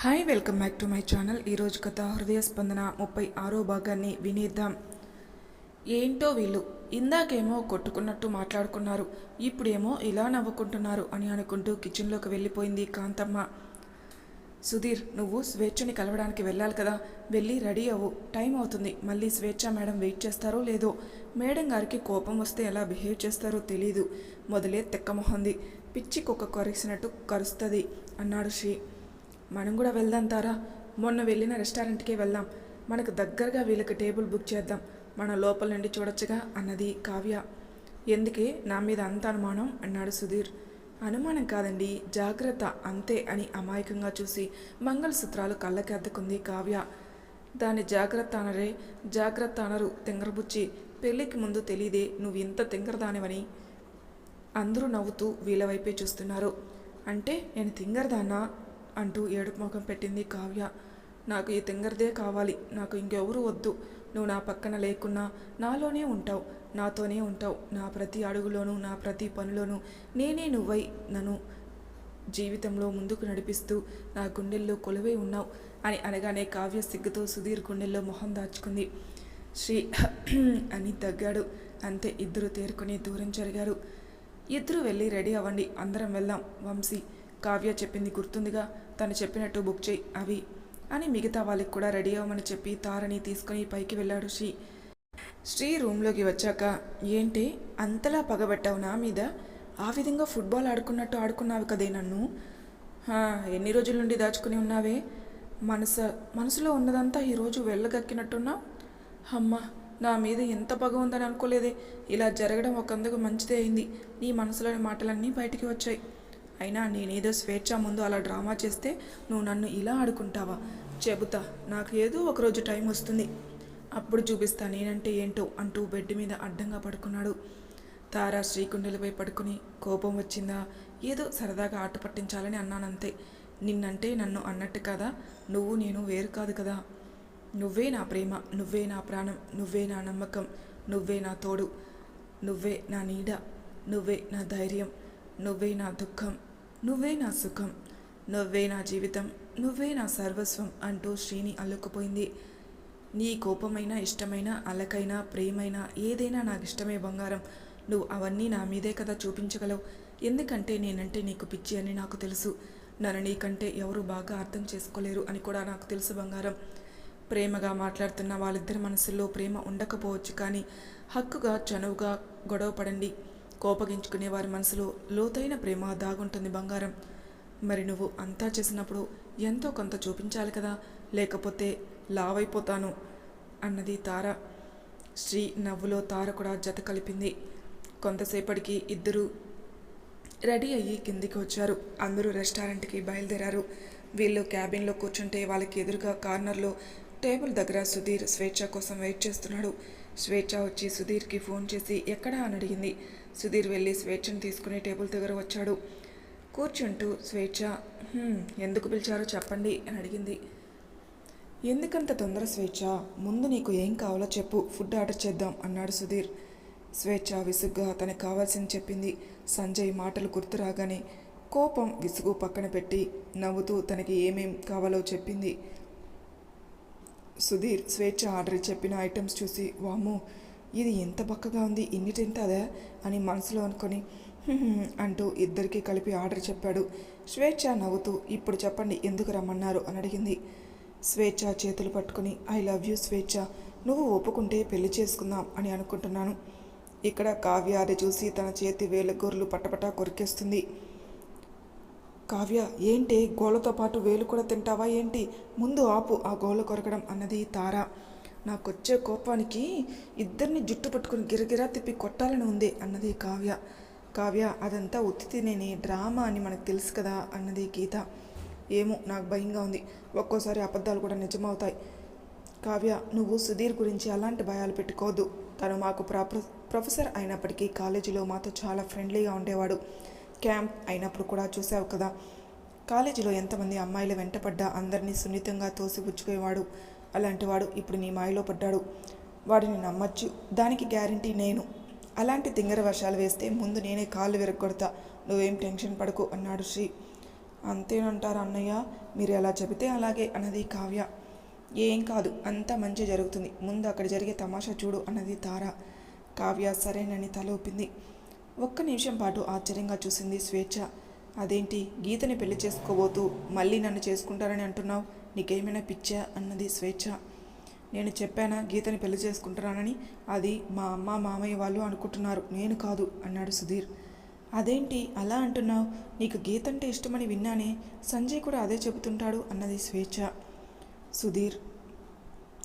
Hi welcome back to my channel. ఈరోజు కథ హృదయ స్పందన ముప్పై ఆరో భాగాన్ని వినేద్దాం. ఏంటో వీళ్ళు? ఇందాకేమో కొట్టుకున్నట్టు మాట్లాడుకున్నారు. ఇప్పుడేమో ఇలా నవ్వుకుంటున్నారు అని అనుకుంటూ కిచెన్లోకి వెళ్ళిపోయింది కాంతమ్మ. సుధీర్ నువ్వు స్వేచ్ఛని కలవడానికి వెళ్ళాలి కదా. వెళ్ళి రెడీ అవ్వు. టైం అవుతుంది. మళ్ళీ స్వేచ్ఛ మేడం వెయిట్ చేస్తారో లేదో? మేడం గారికి కోపం వస్తే ఎలా బిహేవ్ చేస్తారో తెలీదు. మొదలే తెక్కమొహంది. పిచ్చి కుక్క కరిసినట్టు కరుస్తుంది అన్నాడు శ్రీ. మనం కూడా వెళ్దాం తారా. మొన్న వెళ్ళిన రెస్టారెంట్కే వెళ్దాం. మనకు దగ్గరగా వీళ్ళకి టేబుల్ బుక్ చేద్దాం. మన లోపల నుండి చూడొచ్చుగా అన్నది కావ్య. ఎందుకే? నా మీద అంత అనుమానం? అన్నాడు సుధీర్. అనుమానం కాదండి. జాగ్రత్త అంతే అని అమాయకంగా చూసి మంగళసూత్రాలు కళ్ళకి అద్దుకుంది కావ్య. దాని జాగ్రత్త అనరే జాగ్రత్త అనరు తింగరబుచ్చి. పెళ్ళికి ముందు తెలియదే నువ్వు ఇంత తింగరదానివని. అందరూ నవ్వుతూ వీళ్ళ వైపే చూస్తున్నారు. అంటే నేను తింగరదానా? అంటూ ఏడుపు ముఖం పెట్టింది కావ్య. నాకు ఈ తింగర్దే కావాలి. నాకు ఇంకెవరూ వద్దు. నువ్వు నా పక్కన లేకున్నా నాలోనే ఉంటావు. నాతోనే ఉంటావు. నా ప్రతి అడుగులోనూ నా ప్రతి పనిలోనూ నేనే నువ్వై నన్ను జీవితంలో ముందుకు నడిపిస్తూ నా గుండెల్లో కొలువై ఉన్నావు అని అనగానే కావ్య సిగ్గుతో సుధీర్ గుండెల్లో మొహం దాచుకుంది. శ్రీ అని తగ్గాడు. అంతే ఇద్దరు తేరుకుని దూరం జరిగారు. ఇద్దరు వెళ్ళి రెడీ అవ్వండి. అందరం వెళ్దాం. వంశీ కావ్య చెప్పింది గుర్తుందిగా. తను చెప్పినట్టు బుక్ చేయి అవి. అని మిగతా వాళ్ళకి కూడా రెడీ అవ్వమని చెప్పి తారని తీసుకుని పైకి వెళ్ళాడు శ్రీ. శ్రీ రూమ్లోకి వచ్చాక ఏంటి? అంతలా పగబెట్టావు నా మీద? ఆ విధంగా ఫుట్బాల్ ఆడుకున్నట్టు ఆడుకున్నావు కదే నన్ను? ఎన్ని రోజుల నుండి దాచుకుని ఉన్నావే? మనసు మనసులో ఉన్నదంతా ఈరోజు వెళ్ళగక్కినట్టున్నావు? అమ్మ నా మీద ఎంత పగ ఉందని అనుకోలేదే. ఇలా జరగడం ఒకందుకు మంచిదే అయింది. నీ మనసులోని మాటలన్నీ బయటికి వచ్చాయి. అయినా నేనేదో స్వేచ్ఛ ముందు అలా డ్రామా చేస్తే నువ్వు నన్ను ఇలా ఆడుకుంటావా? చెబుతా నాకు ఏదో ఒకరోజు టైం వస్తుంది. అప్పుడు చూపిస్తా నేనంటే ఏంటో అంటూ బెడ్ మీద అడ్డంగా పడుకున్నాడు. తారా శ్రీకుండలపై పడుకుని కోపం వచ్చిందా? ఏదో సరదాగా ఆట పట్టించాలని అన్నానంతే. నిన్నంటే నన్ను అన్నట్టు కదా నువ్వు నేను వేరు కాదు కదా. నువ్వే నా ప్రేమ నువ్వే నా ప్రాణం నువ్వే నా నమ్మకం నువ్వే నా తోడు నువ్వే నా నీడ నువ్వే నా ధైర్యం. నువ్వే నా దుఃఖం నువ్వే నా సుఖం నువ్వే నా జీవితం నువ్వే నా సర్వస్వం అంటూ శ్రీని అల్లుకుపోయింది. నీ కోపమైన ఇష్టమైన అలకైన ప్రేమైన ఏదైనా నాకు ఇష్టమే బంగారం. నువ్వు అవన్నీ నా మీదే కదా చూపించగలవు. ఎందుకంటే నేనంటే నీకు పిచ్చి అని నాకు తెలుసు. నన్ను నీకంటే ఎవరు బాగా అర్థం చేసుకోలేరు అని కూడా నాకు తెలుసు బంగారం. ప్రేమగా మాట్లాడుతున్న వాళ్ళిద్దరి మనసుల్లో ప్రేమ ఉండకపోవచ్చు కానీ హక్కుగా చనువుగా గొడవ పడండి కోపగించుకునే వారి మనసులో లోతైన ప్రేమ దాగుంటుంది బంగారం. మరి నువ్వు అంతా చేసినప్పుడు ఎంతో కొంత చూపించాలి కదా? లేకపోతే లావైపోతాను అన్నది తార. శ్రీ నవ్వులో తార కూడా జత కలిపింది. కొంతసేపటికి ఇద్దరు రెడీ అయ్యి కిందికి వచ్చారు. అందరూ రెస్టారెంట్కి బయలుదేరారు. వీళ్ళు క్యాబిన్లో కూర్చుంటే వాళ్ళకి ఎదురుగా కార్నర్లో టేబుల్ దగ్గర సుధీర్ స్వేచ్ఛ కోసం వెయిట్ చేస్తున్నాడు. స్వేచ్ఛ వచ్చి సుధీర్కి ఫోన్ చేసి ఎక్కడా? అని అడిగింది. సుధీర్ వెళ్ళి స్వేచ్ఛను తీసుకుని టేబుల్ దగ్గర వచ్చాడు. కూర్చుంటూ స్వేచ్ఛ ఎందుకు పిలిచారో చెప్పండి అని అడిగింది. ఎందుకంత తొందర స్వేచ్ఛ? ముందు నీకు ఏం కావాలో చెప్పు ఫుడ్ ఆర్డర్ చేద్దాం అన్నాడు సుధీర్. స్వేచ్ఛ విసుగ్గా తనకు కావాల్సింది చెప్పింది. సంజయ్ మాటలు గుర్తు రాగానే కోపం విసుగు పక్కన పెట్టి నవ్వుతూ తనకి ఏమేం కావాలో చెప్పింది. సుధీర్ స్వేచ్ఛ ఆర్డర్ చెప్పిన ఐటమ్స్ చూసి వాము ఇది ఎంత బక్కగా ఉంది ఇన్ని తింటాదా అని మనసులో అనుకొని అంటూ ఇద్దరికీ కలిపి ఆర్డర్ చెప్పాడు. స్వేచ్ఛ నవ్వుతూ ఇప్పుడు చెప్పండి ఎందుకు రమ్మన్నారు? అని అడిగింది. స్వేచ్ఛ చేతులు పట్టుకుని ఐ లవ్ యూ స్వేచ్ఛ నువ్వు ఒప్పుకుంటే పెళ్ళి చేసుకుందాం అని అనుకుంటున్నాను. ఇక్కడ కావ్య అది చూసి తన చేతి వేల గొర్రెలు పటపటా కొరికేస్తుంది. కావ్య ఏంటి? గోళ్ళతో పాటు వేలు కూడా తింటావా ఏంటి? ముందు ఆపు ఆ గోల కొరకడం అన్నది తార. నాకొచ్చే కోపానికి ఇద్దరిని జుట్టు పట్టుకుని గిరగిరా తిప్పి కొట్టాలని ఉంది అన్నది కావ్య. కావ్య అదంతా ఉత్తి తినేని డ్రామా అని మనకు తెలుసు కదా అన్నది గీత. ఏమో నాకు భయంగా ఉంది. ఒక్కోసారి అబద్ధాలు కూడా నిజమవుతాయి. కావ్య నువ్వు సుధీర్ గురించి అలాంటి భయాలు పెట్టుకోవద్దు. తను మాకు ప్రొఫెసర్ అయినప్పటికీ కాలేజీలో మాతో చాలా ఫ్రెండ్లీగా ఉండేవాడు. క్యాంప్ అయినప్పుడు కూడా చూసావు కదా. కాలేజీలో ఎంతమంది అమ్మాయిలు వెంటపడ్డా అందరినీ సున్నితంగా తోసిపుచ్చుకునేవాడు పుచ్చుకునేవాడు వాడు ఇప్పుడు నీ మాయలో పడ్డాడు. వాడిని నమ్మచ్చు. దానికి గ్యారంటీ నేను. అలాంటి తింగర వర్షాలు వేస్తే ముందు నేనే కాళ్ళు విరగొడతా నువ్వేం టెన్షన్ పడకు అన్నాడు శ్రీ. అంతేనంటారు అన్నయ్య? మీరు ఎలా చెబితే అలాగే అన్నది కావ్య. ఏం కాదు అంతా మంచి జరుగుతుంది. ముందు అక్కడ జరిగే తమాషా చూడు అన్నది తార. కావ్య సరేనని తల ఊపింది. ఒక్క నిమిషం పాటు ఆశ్చర్యంగా చూసింది స్వేచ్ఛ. అదేంటి గీతని పెళ్ళి చేసుకోబోతూ మళ్ళీ నన్ను చేసుకుంటారని అంటున్నావు? నీకేమైనా పిచ్చా అన్నది స్వేచ్ఛ. నేను చెప్పానా గీతని పెళ్ళి చేసుకుంటున్నానని? అది మా అమ్మ మామయ్య వాళ్ళు అనుకుంటున్నారు. నేను కాదు అన్నాడు సుధీర్. అదేంటి అలా అంటున్నావు? నీకు గీత అంటే ఇష్టమని విన్నానే సంజయ్ కూడా అదే చెబుతుంటాడు అన్నది స్వేచ్ఛ. సుధీర్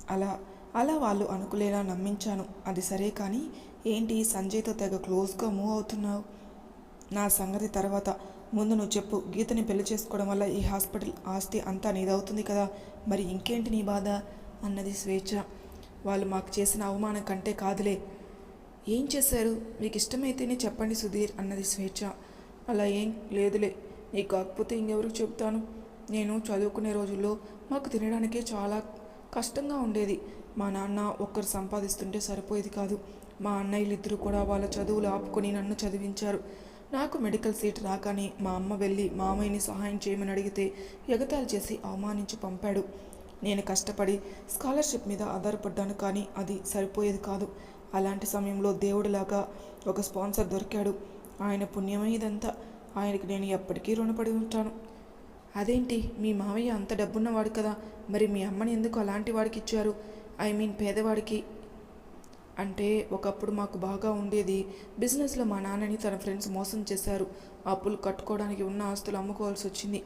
అలా అలా వాళ్ళు అనుకులేలా నమ్మించాను. అది సరే కానీ ఏంటి సంజయ్తో తెగ క్లోజ్గా మూవ్ అవుతున్నావు? నా సంగతి తర్వాత. ముందు నువ్వు చెప్పు గీతని పెళ్ళి చేసుకోవడం వల్ల ఈ హాస్పిటల్ ఆస్తి అంతా నీదవుతుంది కదా? మరి ఇంకేంటి నీ బాధ? అన్నది స్వేచ్ఛ. వాళ్ళు మాకు చేసిన అవమానం కంటే కాదులే. ఏం చేశారు? మీకు ఇష్టమైతేనే చెప్పండి సుధీర్ అన్నది స్వేచ్ఛ. అలా ఏం లేదులే. నీకు కాకపోతే ఇంకెవరికి చెప్తాను నేను చదువుకునే రోజుల్లో మాకు తినడానికే చాలా కష్టంగా ఉండేది. మా నాన్న ఒక్కరు సంపాదిస్తుంటే సరిపోయేది కాదు. మా అన్నయ్యలు ఇద్దరు కూడా వాళ్ళ చదువులు ఆపుకొని నన్ను చదివించారు. నాకు మెడికల్ సీట్ రాగానే మా అమ్మ వెళ్ళి మామయ్యని సహాయం చేయమని అడిగితే ఎగతాళి చేసి అవమానించి పంపాడు. నేను కష్టపడి స్కాలర్షిప్ మీద ఆధారపడ్డాను కానీ అది సరిపోయేది కాదు. అలాంటి సమయంలో దేవుడిలాగా ఒక స్పాన్సర్ దొరికాడు. ఆయన పుణ్యమే ఇదంతా. ఆయనకి నేను ఎప్పటికీ రుణపడి ఉంటాను. అదేంటి? మీ మావయ్య అంత డబ్బున్నవాడు కదా. మరి మీ అమ్మని ఎందుకు అలాంటి వాడికి ఇచ్చారు? ఐ మీన్ పేదవాడికి అంటే ఒకప్పుడు మాకు బాగా ఉండేది. బిజినెస్లో మా నాన్నని తన ఫ్రెండ్స్ మోసం చేశారు. అప్పులు కట్టుకోవడానికి ఉన్న ఆస్తులు అమ్ముకోవాల్సి వచ్చింది.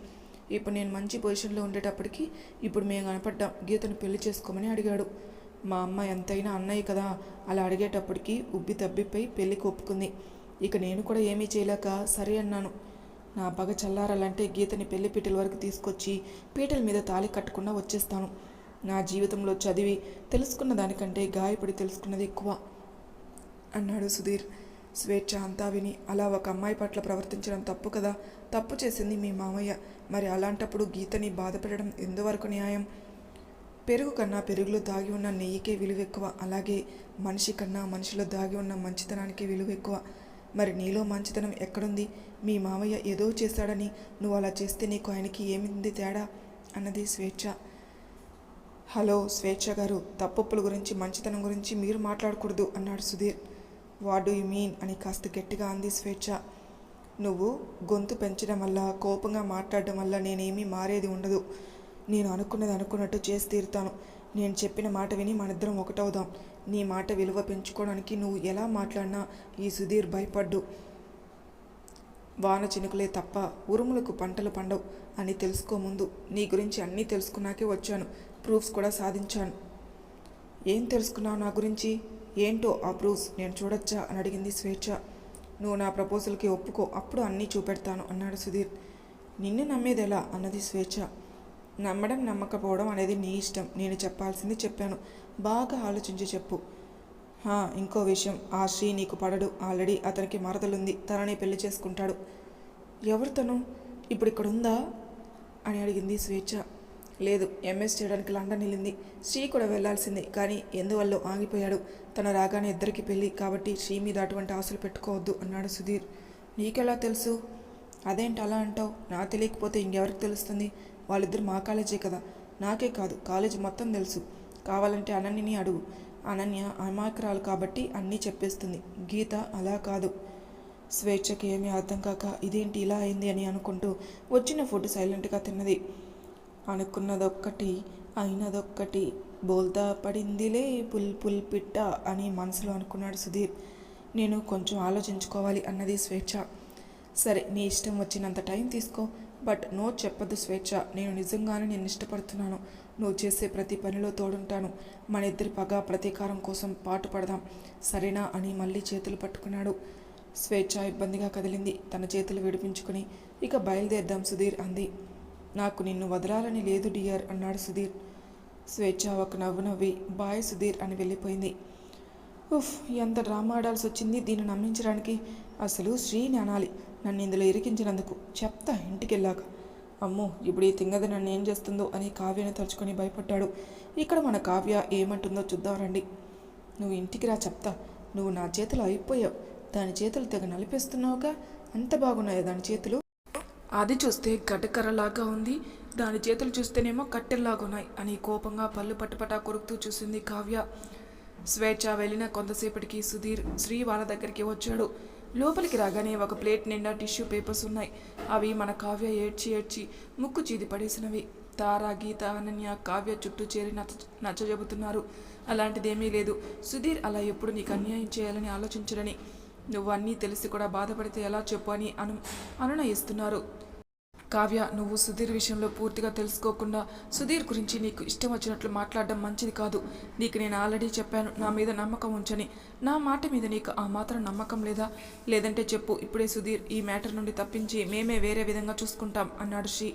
ఇప్పుడు నేను మంచి పొజిషన్లో ఉండేటప్పటికి ఇప్పుడు మేము కనపడ్డాం. గీతను పెళ్ళి చేసుకోమని అడిగాడు. మా అమ్మ ఎంతైనా అన్నయ్య కదా అలా అడిగేటప్పటికి ఉబ్బి తబ్బిపోయి పెళ్ళి ఒప్పుకుంది ఇక నేను కూడా ఏమీ చేయలేక సరే అన్నాను. నా పగ చల్లారాలంటే గీతని పెళ్ళి పీటల వరకు తీసుకొచ్చి పీటల మీద తాళి కట్టకుండా వచ్చేస్తాను. నా జీవితంలో చదివి తెలుసుకున్న దానికంటే గాయపడి తెలుసుకున్నది ఎక్కువ. అన్నాడు సుధీర్. స్వేచ్ఛ అంతా విని అలా ఒక అమ్మాయి పట్ల ప్రవర్తించడం తప్పు కదా? తప్పు చేసింది మీ మామయ్య. మరి అలాంటప్పుడు గీతని బాధపెట్టడం ఎందువరకు న్యాయం? పెరుగు కన్నా పెరుగులో దాగి ఉన్న నెయ్యికే విలువ ఎక్కువ. అలాగే మనిషి కన్నా మనిషిలో దాగి ఉన్న మంచితనానికి విలువ ఎక్కువ. మరి నీలో మంచితనం ఎక్కడుంది? మీ మామయ్య ఏదో చేశాడని నువ్వు అలా చేస్తే నీకు ఆయనకి ఏమింది తేడా? అన్నది స్వేచ్ఛ. హలో స్వేచ్ఛ గారు. తప్పొప్పుల గురించి మంచితనం గురించి మీరు మాట్లాడకూడదు అన్నాడు Sudheer. What do you mean అని కాస్త గట్టిగా అంది స్వేచ్ఛ. నువ్వు గొంతు పెంచడం వల్ల కోపంగా మాట్లాడడం వల్ల నేనేమీ మారేది ఉండదు. నేను అనుకున్నది అనుకున్నట్టు చేసి తీరుతాను. నేను చెప్పిన మాట విని మనిద్దరం ఒకటవుదాం. నీ మాట విలువ పెంచుకోవడానికి నువ్వు ఎలా మాట్లాడినా ఈ సుధీర్ భయపడ్డు. వాన చినుకులే తప్ప ఉరుములకు పంటలు పండవు అని తెలుసుకో ముందు. నీ గురించి అన్నీ తెలుసుకున్నాకే వచ్చాను. ప్రూఫ్స్ కూడా సాధించాను. ఏం తెలుసుకున్నావు నా గురించి? ఏంటో ఆ ప్రూఫ్స్? నేను చూడొచ్చా? అని అడిగింది స్వేచ్ఛ. నువ్వు నా ప్రపోజల్కి ఒప్పుకో అప్పుడు అన్నీ చూపెడతాను అన్నాడు సుధీర్. నిన్ను నమ్మేది ఎలా? అన్నది స్వేచ్ఛ. నమ్మడం నమ్మకపోవడం అనేది నీ ఇష్టం. నేను చెప్పాల్సింది చెప్పాను. బాగా ఆలోచించి చెప్పు. ఇంకో విషయం. ఆ శ్రీ నీకు పడడు. ఆల్రెడీ అతనికి మరదలుంది. తననే పెళ్ళి చేసుకుంటాడు. ఎవరు తను? ఇప్పుడు ఇక్కడ ఉందా అని అడిగింది స్వేచ్ఛ. లేదు ఎంఎస్ చేయడానికి లండన్ వెళ్ళింది. శ్రీ కూడా వెళ్ళాల్సింది కానీ ఎందువల్ల ఆగిపోయాడు? తన రాగానే ఇద్దరికి పెళ్ళి కాబట్టి శ్రీ మీద అటువంటి ఆశలు పెట్టుకోవద్దు అన్నాడు సుధీర్. నీకెలా తెలుసు? అదేంటి అలా అంటావు? నా తెలియకపోతే ఇంకెవరికి తెలుస్తుంది? వాళ్ళిద్దరు మా కాలేజే కదా. నాకే కాదు కాలేజీ మొత్తం తెలుసు. కావాలంటే అనన్యని అడుగు. అనన్య అమాయకురాలు కాబట్టి అన్నీ చెప్పేస్తుంది. గీత అలా కాదు. స్వేచ్ఛకి ఏమీ అర్థం కాక ఇదేంటి ఇలా అయింది అని అనుకుంటూ వచ్చిన ఫుడ్ సైలెంట్గా తిన్నది. అనుకున్నదొక్కటి అయినదొక్కటి. బోల్తా పడిందిలే పుల్ పుల్ పిట్ట అని మనసులో అనుకున్నాడు సుధీర్. నేను కొంచెం ఆలోచించుకోవాలి అన్నది స్వేచ్ఛ. సరే నీ ఇష్టం వచ్చినంత టైం తీసుకో. బట్ నో చెప్పదు స్వేచ్ఛ. నేను నిజంగానే నేను ఇష్టపడుతున్నాను. నువ్వు చేసే ప్రతి పనిలో తోడుంటాను. మన ఇద్దరి పగ ప్రతీకారం కోసం పాటు పడదాం. సరేనా అని మళ్ళీ చేతులు పట్టుకున్నాడు. స్వేచ్ఛ ఇబ్బందిగా కదిలింది. తన చేతులు విడిపించుకుని ఇక బయలుదేద్దాం సుధీర్ అంది. నాకు నిన్ను వదలాలని లేదు డియర్ అన్నాడు సుధీర్. స్వేచ్ఛ ఒక నవ్వు నవ్వి బాయ్ సుధీర్ అని వెళ్ళిపోయింది. ఉఫ్ ఎంత డ్రామా ఆడాల్సి వచ్చింది దీన్ని నమ్మించడానికి. అసలు శ్రీని అనాలి నన్ను ఇందులో ఇరికించినందుకు. చెప్తా ఇంటికి వెళ్ళాక అమ్మో ఇప్పుడు ఈ తింగది నన్ను ఏం చేస్తుందో అని కావ్యని తలుచుకొని భయపడ్డాడు. ఇక్కడ మన కావ్య ఏమంటుందో చూద్దాం రండి. నువ్వు ఇంటికి రా చెప్తా. నువ్వు నా చేతిలో అయిపోయావు. దాని చేతులు తెగ నలిపేస్తున్నావుగా. అంత బాగున్నాయి దాని చేతులు? అది చూస్తే గడ్డకర్రలాగా ఉంది. దాని చేతులు చూస్తేనేమో కట్టెల్లాగా ఉన్నాయి అని కోపంగా పళ్ళు పట్టుపటా కొరుకుతూ చూసింది కావ్య. స్వేచ్ఛ వెళ్ళిన కొంతసేపటికి సుధీర్ శ్రీ వాళ్ళ దగ్గరికి వచ్చాడు. లోపలికి రాగానే ఒక ప్లేట్ నిండా టిష్యూ పేపర్స్ ఉన్నాయి. అవి మన కావ్య ఏడ్చి ఏడ్చి ముక్కు చీది పడేసినవి. తారా గీత అనన్య కావ్య చుట్టూ చేరి నచ్చ నచ్చజెబుతున్నారు. అలాంటిదేమీ లేదు. సుధీర్ అలా ఎప్పుడు నీకు అన్యాయం చేయాలని ఆలోచించడని నువ్వు అన్నీ తెలిసి కూడా బాధపడితే ఎలా చెప్పు అని అను అనునయిస్తున్నారు. కావ్య నువ్వు సుధీర్ విషయంలో పూర్తిగా తెలుసుకోకుండా సుధీర్ గురించి నీకు ఇష్టం వచ్చినట్లు మాట్లాడడం మంచిది కాదు. నీకు నేను ఆల్రెడీ చెప్పాను నా మీద నమ్మకం ఉంచని. నా మాట మీద నీకు ఆ మాత్రం నమ్మకం లేదా? లేదంటే చెప్పు ఇప్పుడే సుధీర్ ఈ మ్యాటర్ నుండి తప్పించి మేమే వేరే విధంగా చూసుకుంటాం అన్నాడు శ్రీ.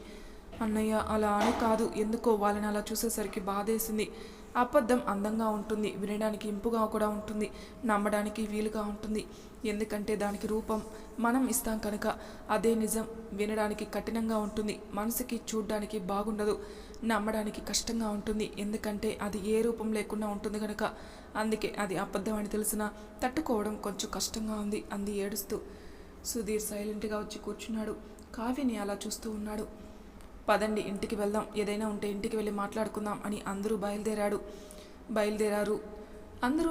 అన్నయ్య అలా అని కాదు ఎందుకో వాళ్ళని అలా చూసేసరికి బాధేసింది. అబద్ధం అందంగా ఉంటుంది వినడానికి ఇంపుగా కూడా ఉంటుంది నమ్మడానికి వీలుగా ఉంటుంది. ఎందుకంటే దానికి రూపం మనం ఇస్తాం కనుక అదే నిజం. వినడానికి కఠినంగా ఉంటుంది మనసుకి చూడ్డానికి బాగుండదు నమ్మడానికి కష్టంగా ఉంటుంది. ఎందుకంటే అది ఏ రూపం లేకుండా ఉంటుంది కనుక అందుకే అది అబద్ధం అని తెలిసినా తట్టుకోవడం కొంచెం కష్టంగా ఉంది అంది ఏడుస్తూ. సుధీర్ సైలెంట్గా వచ్చి కూర్చున్నాడు. కావ్యని అలా చూస్తూ ఉన్నాడు. పదండి ఇంటికి వెళ్దాం. ఏదైనా ఉంటే ఇంటికి వెళ్ళి మాట్లాడుకుందాం అని అందరూ బయలుదేరాడు. బయలుదేరారు. అందరూ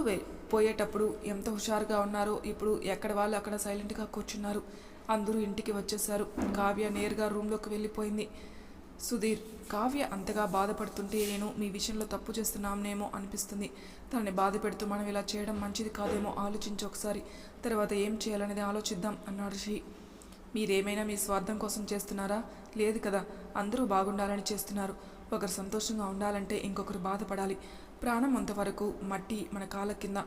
పోయేటప్పుడు ఎంత హుషారుగా ఉన్నారో ఇప్పుడు ఎక్కడ వాళ్ళు అక్కడ సైలెంట్గా కూర్చున్నారు. అందరూ ఇంటికి వచ్చేసారు. కావ్య నేరుగా రూమ్లోకి వెళ్ళిపోయింది. సుధీర్ కావ్య అంతగా బాధపడుతుంటే నేను మీ విషయంలో తప్పు చేస్తున్నామేమో అనిపిస్తుంది. తనని బాధ పెడుతూ మనం ఇలా చేయడం మంచిది కాదేమో ఆలోచించి ఒకసారి. తర్వాత ఏం చేయాలనేది ఆలోచిద్దాం అన్నాడు శ్రీ మీరేమైనా మీ స్వార్థం కోసం చేస్తున్నారా? లేదు కదా అందరూ బాగుండాలని చేస్తున్నారు. ఒకరు సంతోషంగా ఉండాలంటే ఇంకొకరు బాధపడాలి. ప్రాణం అంతవరకు మట్టి మన కాళ్ళ కింద.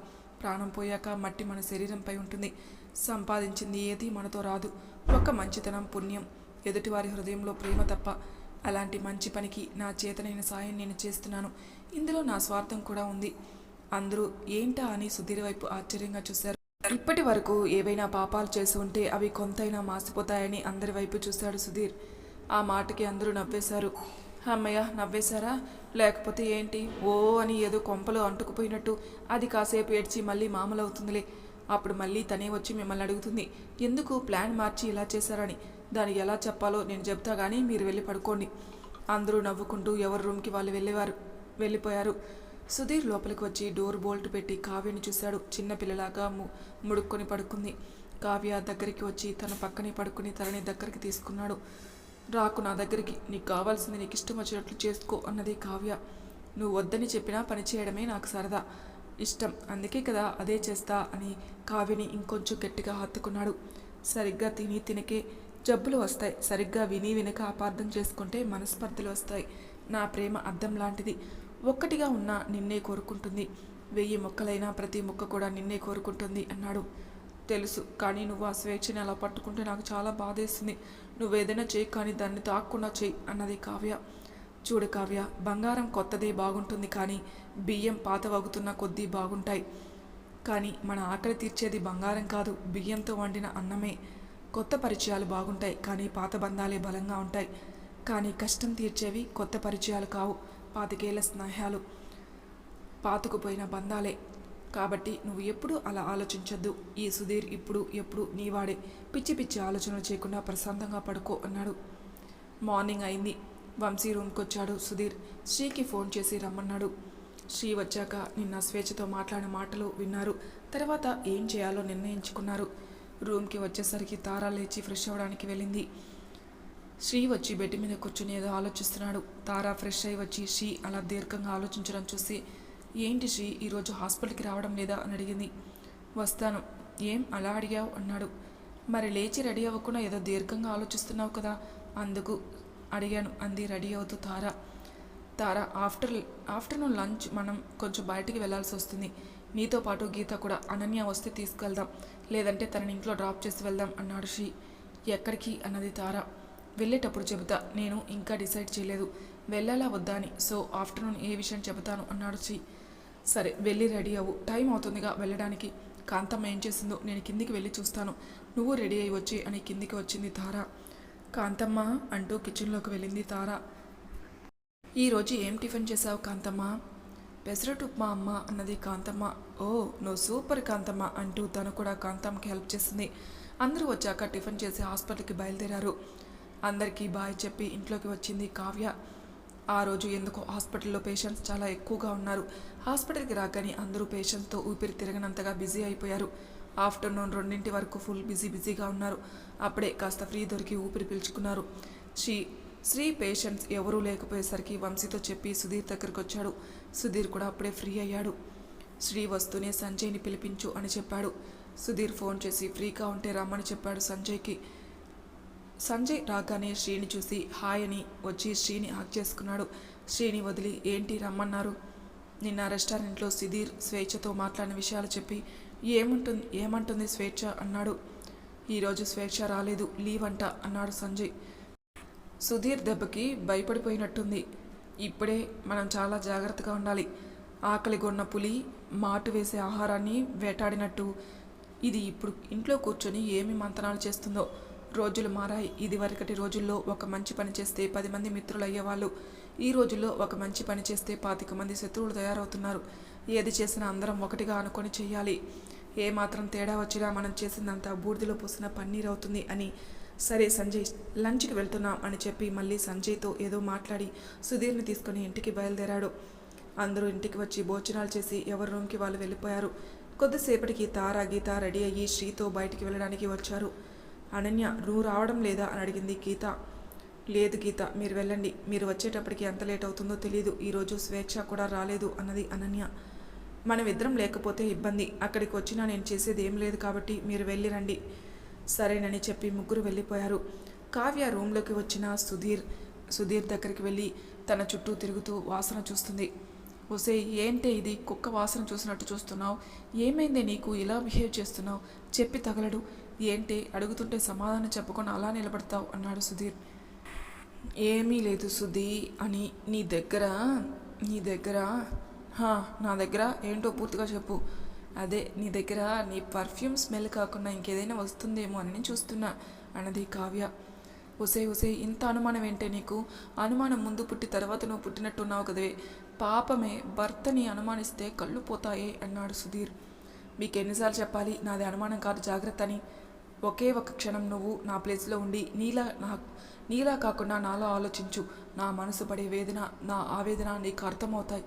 ప్రాణం పోయాక మట్టి మన శరీరంపై ఉంటుంది. సంపాదించింది ఏది మనతో రాదు. ఒక్క మంచితనం పుణ్యం. ఎదుటివారి హృదయంలో ప్రేమ తప్ప. అలాంటి మంచి పనికి నా చేతనైన సాయం నేను చేస్తున్నాను. ఇందులో నా స్వార్థం కూడా ఉంది. అందరూ ఏంటా అని సుధీర్ వైపు ఆశ్చర్యంగా చూశారు. ఇప్పటి వరకు ఏవైనా పాపాలు చేసి ఉంటే అవి కొంతైనా మాసిపోతాయని అందరి వైపు చూశాడు సుధీర్. ఆ మాటకి అందరూ నవ్వేశారు. అమ్మయ్య నవ్వేశారా? లేకపోతే ఏంటి? ఓ అని ఏదో కొంపలో అంటుకుపోయినట్టు అది కాసేపు ఏడ్చి మళ్ళీ మామూలు అవుతుందిలే అప్పుడు మళ్ళీ తనే వచ్చి మిమ్మల్ని అడుగుతుంది ఎందుకు ప్లాన్ మార్చి ఇలా చేశారని? దాన్ని ఎలా చెప్పాలో నేను చెప్తా కానీ మీరు వెళ్ళి పడుకోండి. అందరూ నవ్వుకుంటూ ఎవరి రూమ్కి వాళ్ళు వెళ్ళేవారు. వెళ్ళిపోయారు. సుధీర్ లోపలికి వచ్చి డోర్ బోల్ట్ పెట్టి కావ్యని చూశాడు. చిన్నపిల్లలాగా ము ముడుక్కొని పడుకుంది. కావ్య దగ్గరికి వచ్చి తన పక్కనే పడుకుని తనని దగ్గరికి తీసుకున్నాడు. రాకు నా దగ్గరికి నీకు కావాల్సింది నీకు ఇష్టం వచ్చినట్లు చేసుకో అన్నది కావ్య. నువ్వు వద్దని చెప్పినా పని చేయడమే నాకు సరదా. ఇష్టం అందుకే కదా అదే చేస్తా అని కావ్యని ఇంకొంచెం గట్టిగా హత్తుకున్నాడు. సరిగ్గా తిని తినకే జబ్బులు వస్తాయి. సరిగ్గా విని వినక అపార్థం చేసుకుంటే మనస్పర్ధలు వస్తాయి. నా ప్రేమ అద్దం లాంటిది ఒక్కటిగా ఉన్నా నిన్నే కోరుకుంటుంది. వెయ్యి మొక్కలైనా ప్రతి మొక్క కూడా నిన్నే కోరుకుంటుంది అన్నాడు. తెలుసు కానీ నువ్వు ఆ స్వేచ్ఛని అలా పట్టుకుంటే నాకు చాలా బాధేస్తుంది. నువ్వేదైనా చేయి కానీ దాన్ని తాక్కుండా చెయ్యి అన్నది కావ్య. చూడు కావ్య బంగారం కొత్తదే బాగుంటుంది కానీ బియ్యం పాత వగుతున్న కొద్దీ బాగుంటాయి. కానీ మన ఆకలి తీర్చేది బంగారం కాదు బియ్యంతో వండిన అన్నమే. కొత్త పరిచయాలు బాగుంటాయి కానీ పాత బంధాలే బలంగా ఉంటాయి. కానీ కష్టం తీర్చేవి కొత్త పరిచయాలు కావు. పాతికేళ్ళ స్నేహాలు. పాతుకుపోయిన బంధాలే. కాబట్టి నువ్వు ఎప్పుడు అలా ఆలోచించొద్దు. ఈ సుధీర్ ఇప్పుడు ఎప్పుడు నీవాడే. పిచ్చి పిచ్చి ఆలోచనలు చేయకుండా ప్రశాంతంగా పడుకో అన్నాడు. మార్నింగ్ అయింది. వంశీ రూమ్కి వచ్చాడు సుధీర్. శ్రీకి ఫోన్ చేసి రమ్మన్నాడు. శ్రీ వచ్చాక నిన్న స్వేచ్ఛతో మాట్లాడిన మాటలు విన్నారు. తర్వాత ఏం చేయాలో నిర్ణయించుకున్నారు. రూమ్కి వచ్చేసరికి తారా లేచి ఫ్రెష్ అవ్వడానికి వెళ్ళింది. శ్రీ వచ్చి బెడ్ మీద కూర్చుని ఏదో ఆలోచిస్తున్నాడు. తారా ఫ్రెష్ అయి వచ్చి శ్రీ అలా దీర్ఘంగా ఆలోచించడం చూసి ఏంటి శ్రీ ఈరోజు హాస్పిటల్కి రావడం లేదా? అని అడిగింది. వస్తాను. ఏం? అలా అడిగావు? అన్నాడు. మరి లేచి రెడీ అవ్వకుండా ఏదో దీర్ఘంగా ఆలోచిస్తున్నావు కదా అందుకు అడిగాను అంది రెడీ అవుతూ Tara. Tara after afternoon lunch మనం కొంచెం బయటికి వెళ్ళాల్సి వస్తుంది. నీతో పాటు గీత కూడా అనన్య వస్తే తీసుకెళ్దాం. లేదంటే తనని ఇంట్లో డ్రాప్ చేసి వెళ్దాం అన్నాడు శ్రీ. ఎక్కడికి? అన్నది తారా. వెళ్ళేటప్పుడు చెబుతా నేను ఇంకా డిసైడ్ చేయలేదు. వెళ్ళాలా వద్దా అని. సో ఆఫ్టర్నూన్ ఏ విషయం చెబుతాను అన్నాడు చి. సరే వెళ్ళి రెడీ అవ్వు. టైం అవుతుందిగా వెళ్ళడానికి. కాంతమ్మ ఏం చేసిందో నేను కిందికి వెళ్ళి చూస్తాను. నువ్వు రెడీ అయ్యి వచ్చి అని కిందికి వచ్చింది తార. కాంతమ్మ అంటూ కిచెన్లోకి వెళ్ళింది తార. ఈరోజు ఏం టిఫిన్ చేసావు కాంతమ్మ? పెసరట్టు ఉప్మా అమ్మ అన్నది కాంతమ్మ. ఓ నువ్వు సూపర్ కాంతమ్మ అంటూ తను కూడా కాంతమ్మకి హెల్ప్ చేసింది. అందరూ వచ్చాక టిఫిన్ చేసి హాస్పిటల్కి బయలుదేరారు. అందరికీ బాయ్ చెప్పి ఇంట్లోకి వచ్చింది కావ్య. ఆ రోజు ఎందుకో హాస్పిటల్లో పేషెంట్స్ చాలా ఎక్కువగా ఉన్నారు. హాస్పిటల్కి రాగానే అందరూ పేషెంట్స్తో ఊపిరి తిరగనంతగా బిజీ అయిపోయారు. ఆఫ్టర్నూన్ రెండింటి వరకు ఫుల్ బిజీ బిజీగా ఉన్నారు. అప్పుడే కాస్త ఫ్రీ దొరికి ఊపిరి పీల్చుకున్నారు. శ్రీ శ్రీ పేషెంట్స్ ఎవరూ లేకపోయేసరికి వంశీతో చెప్పి సుధీర్ దగ్గరికి వచ్చాడు. సుధీర్ కూడా అప్పుడే ఫ్రీ అయ్యాడు. శ్రీ వస్తూనే సంజయ్ని పిలిపించు అని చెప్పాడు. సుధీర్ ఫోన్ చేసి ఫ్రీగా ఉంటే రమ్మని చెప్పాడు సంజయ్కి. సంజయ్ రాగానే శ్రీని చూసి హాయ్ అని వచ్చి శ్రీని హక్ చేసుకున్నాడు. శ్రీని వదిలి ఏంటి రమ్మన్నారు? నిన్న రెస్టారెంట్లో సుధీర్ స్వేచ్ఛతో మాట్లాడిన విషయాలు చెప్పి ఏముంటుంది ఏమంటుంది స్వేచ్ఛ? అన్నాడు. ఈరోజు స్వేచ్ఛ రాలేదు లీవ్ అంట అన్నాడు సంజయ్. సుధీర్ దెబ్బకి భయపడిపోయినట్టుంది. ఇప్పుడే మనం చాలా జాగ్రత్తగా ఉండాలి. ఆకలి కొన్న పులి మాటు వేసే ఆహారాన్ని వేటాడినట్టు. ఇది ఇప్పుడు ఇంట్లో కూర్చొని ఏమి మంతనాలు చేస్తుందో రోజులు మారాయి. ఇదివరకటి రోజుల్లో ఒక మంచి పని చేస్తే పది మంది మిత్రులు అయ్యేవాళ్ళు ఈ రోజుల్లో ఒక మంచి పని చేస్తే పాతిక మంది శత్రువులు తయారవుతున్నారు. ఏది చేసినా అందరం ఒకటిగా అనుకొని చేయాలి ఏ మాత్రం తేడా వచ్చినా మనం చేసిందంతా బూడిదలో పోసిన పన్నీర్ అవుతుంది అని. సరే సంజయ్ లంచ్కి వెళ్తున్నాం అని చెప్పి మళ్ళీ సంజయ్తో ఏదో మాట్లాడి సుధీర్ని తీసుకొని ఇంటికి బయలుదేరాడు. అందరూ ఇంటికి వచ్చి భోజనాలు చేసి ఎవరి రూమ్కి వాళ్ళు వెళ్ళిపోయారు. కొద్దిసేపటికి తారా గీత రెడీ అయ్యి శ్రీతో బయటికి వెళ్ళడానికి వచ్చారు. అనన్య నువ్వు రావడం లేదా? అని అడిగింది గీత. లేదు గీత మీరు వెళ్ళండి. మీరు వచ్చేటప్పటికి ఎంత లేట్ అవుతుందో తెలియదు ఈరోజు స్వేచ్ఛ కూడా రాలేదు అన్నది అనన్య. మనమిద్దరం లేకపోతే ఇబ్బంది. అక్కడికి వచ్చినా నేను చేసేది ఏం లేదు కాబట్టి మీరు వెళ్ళి రండి. సరేనని చెప్పి ముగ్గురు వెళ్ళిపోయారు. కావ్య రూమ్లోకి వచ్చిన సుధీర్ సుధీర్ దగ్గరికి వెళ్ళి తన చుట్టూ తిరుగుతూ వాసన చూస్తుంది. ఒసే ఏంటే ఇది? కుక్క వాసన చూసినట్టు చూస్తున్నావు. ఏమైందే నీకు? ఇలా బిహేవ్ చేస్తున్నావు? చెప్పి తగలడు. ఏంటి? అడుగుతుంటే సమాధానం చెప్పకుండా అలా నిలబడతావు అన్నాడు సుధీర్. ఏమీ లేదు సుధీ అని నీ దగ్గర నీ దగ్గర హా, నా దగ్గర ఏంటో పూర్తిగా చెప్పు. అదే నీ దగ్గర నీ పర్ఫ్యూమ్ స్మెల్ కాకుండా ఇంకేదైనా వస్తుందేమో అని నేను చూస్తున్నా అన్నది కావ్య. ఒసే ఒసే ఇంత అనుమానం ఏంటే నీకు? అనుమానం ముందు పుట్టి తర్వాత నువ్వు పుట్టినట్టున్నావు కదవే పాపమే భర్తని అనుమానిస్తే కళ్ళు పోతాయే అన్నాడు సుధీర్. మీకు ఎన్నిసార్లు చెప్పాలి నాది అనుమానం కాదు జాగ్రత్త అని ఒకే ఒక క్షణం నువ్వు నా ప్లేస్లో ఉండి నీలా నా నీలా కాకుండా నాలో ఆలోచించు. నా మనసు పడే వేదన నా ఆవేదన నీకు అర్థమవుతాయి.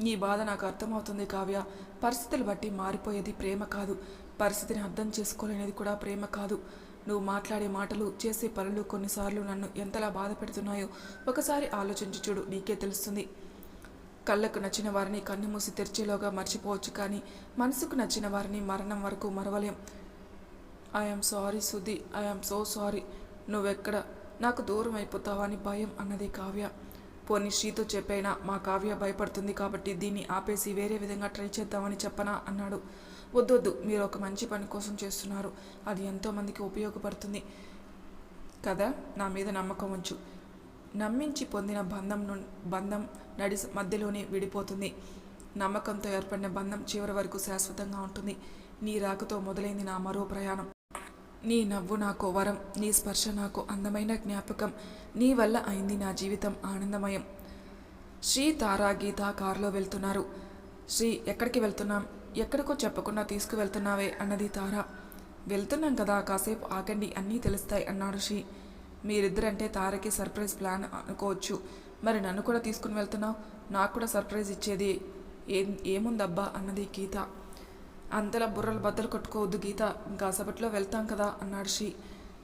నీ బాధ నాకు అర్థమవుతుంది కావ్య. పరిస్థితులు బట్టి మారిపోయేది ప్రేమ కాదు. పరిస్థితిని అర్థం చేసుకోలేనిది కూడా ప్రేమ కాదు. నువ్వు మాట్లాడే మాటలు చేసే పనులు కొన్నిసార్లు నన్ను ఎంతలా బాధ పెడుతున్నాయో ఒకసారి ఆలోచించి చూడు నీకే తెలుస్తుంది. కళ్ళకు నచ్చిన వారిని కన్ను మూసి తెరిచేలోగా మర్చిపోవచ్చు కానీ మనసుకు నచ్చిన వారిని మరణం వరకు మరవలేం. I'm sorry Sudhi I'm so sorry నువ్వెక్కడ? నాకు దూరం అయిపోతావని భయం అన్నది కావ్య. పోనీ శ్రీతో చెప్పైనా మా కావ్య భయపడుతుంది కాబట్టి దీన్ని ఆపేసి వేరే విధంగా ట్రై చేద్దామని చెప్పనా అన్నాడు. వద్దొద్దు మీరు ఒక మంచి పని కోసం చేస్తున్నారు. అది ఎంతోమందికి ఉపయోగపడుతుంది కదా? నా మీద నమ్మకం ఉంచు. నమ్మించి పొందిన బంధం ను- బంధం నడి మధ్యలోనే విడిపోతుంది. నమ్మకంతో ఏర్పడిన బంధం చివరి వరకు శాశ్వతంగా ఉంటుంది. నీ రాకతో మొదలైంది నా మరో ప్రయాణం. నీ నవ్వు నాకు వరం నీ స్పర్శ నాకు అందమైన జ్ఞాపకం. నీ వల్ల అయింది నా జీవితం ఆనందమయం. శ్రీ తారా గీత కారులో వెళ్తున్నారు. శ్రీ ఎక్కడికి వెళ్తున్నాం? ఎక్కడికో చెప్పకుండా తీసుకువెళ్తున్నావే అన్నది తార. వెళ్తున్నాం కదా కాసేపు ఆగండి అన్నీ తెలుస్తాయి అన్నాడు శ్రీ. మీరిద్దరంటే తారకి సర్ప్రైజ్ ప్లాన్ అనుకోవచ్చు. మరి నన్ను కూడా తీసుకుని వెళ్తున్నావు? నాకు కూడా సర్ప్రైజ్ ఇచ్చేది. ఏం ఏముందబ్బా? అన్నది గీత. అంతలా బుర్రలు బద్దలు కొట్టుకోవద్దు గీత. కాసేపట్లో వెళ్తాం కదా అన్నాడు షీ.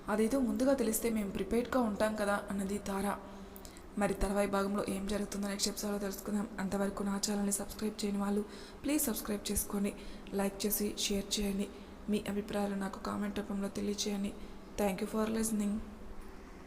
అదేదో ముందుగా తెలిస్తే మేము ప్రిపేర్డ్గా ఉంటాం కదా అన్నది తార. మరి తర్వాయి భాగంలో ఏం జరుగుతుందో నెక్స్ట్ ఎపిసోడ్లో తెలుసుకుందాం. అంతవరకు నా ఛానల్ని సబ్స్క్రైబ్ చేయని వాళ్ళు ప్లీజ్ సబ్స్క్రైబ్ చేసుకోండి. లైక్ చేసి షేర్ చేయండి. మీ అభిప్రాయాలు నాకు కామెంట్ రూపంలో తెలియచేయండి. Thank you for listening